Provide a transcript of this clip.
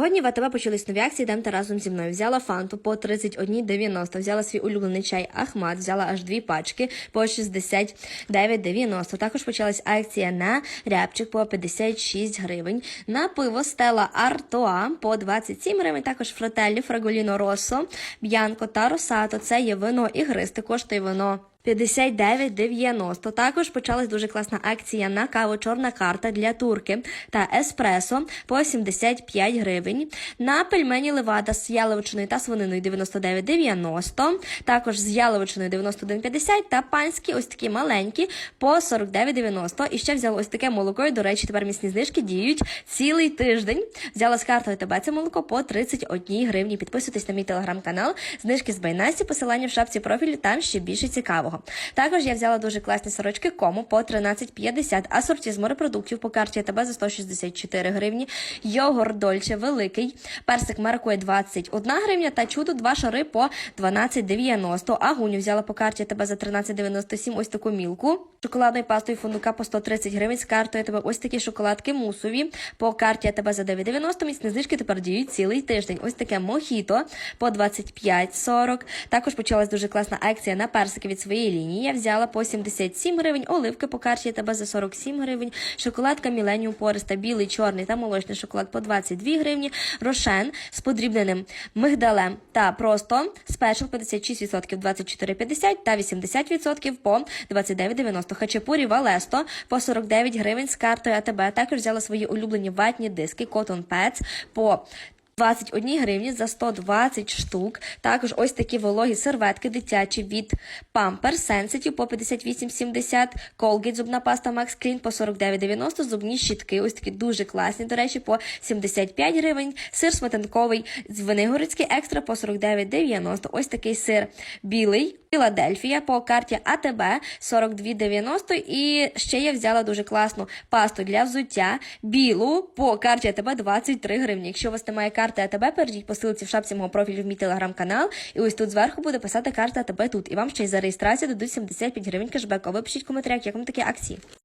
Сьогодні в АТБ почались нові акції, йдемте разом зі мною. Взяла фанту по 31,90, взяла свій улюблений чай Ахмат, взяла аж дві пачки по 69,90. Також почалась акція на рябчик по 56 гривень, на пиво Стела Артоа по 27 гривень, також фрателлі Фраголіно Росо, Б'янко та Росато. Це є вино ігристе, коштує вино 59,90. Також почалась дуже класна акція на каву Чорна карта для турки та еспресо по 75 гривень. На пельмені левада з яловичиною та свининою 99,90. Також з яловичиною 91,50 та панські ось такі маленькі по 49,90. І ще взяла ось таке молоко. І, до речі, тепер місні знижки діють цілий тиждень. Взяла з картою ТБ це молоко по 31 гривні. Підписуйтесь на мій телеграм-канал. Знижки з Байнасі, посилання в шапці профілю, там ще більше цікавого. Також я взяла дуже класні сорочки кому по 13,50, асорті з морепродуктів по карті ТБ за 164 гривні, йогурт Дольче великий, персик маракує 21 гривня та чудо два шари по 12,90. Агуню взяла по карті ТБ за 13,97 ось таку мілку. Шоколадною пастою фундука по 130 гривень з картою ТБ ось такі шоколадки мусові по карті ТБ за 9,90. Міцні знижки тепер діють цілий тиждень. Ось таке мохіто по 25,40. Також почалась дуже класна акція на персики від своєї лінії. Я взяла по 77 гривень, оливки по карті ТБ за 47 гривень, шоколадка Міленіум Пориста, білий, чорний та молочний шоколад по 22 гривні, рошен з подрібненим мигдалем та просто спешл 56% 24,50 та 80% по 29,90. Хачапурі Валесто по 49 гривень з картою АТБ. Також взяла свої улюблені ватні диски Cotton Pets по 21 гривні за 120 штук. Також ось такі вологі серветки дитячі від Pampers Sensitive по 58,70, Colgate зубна паста Max Clean по 49,90, зубні щітки, ось такі дуже класні, до речі, по 75 гривень, сир сметанковий з Венигородський екстра по 49,90, ось такий сир білий, Філадельфія по карті АТБ 42,90 і ще я взяла дуже класну пасту для взуття білу по карті АТБ 23 гривні. Якщо у вас немає карти АТБ, перейдіть по ссылці в шапці мого профілю в мій телеграм-канал, і ось тут зверху буде писати карта АТБ тут. І вам ще й за реєстрацію дадуть 75 гривень кешбеку. Ви пишіть коментарях, як вам такі акції.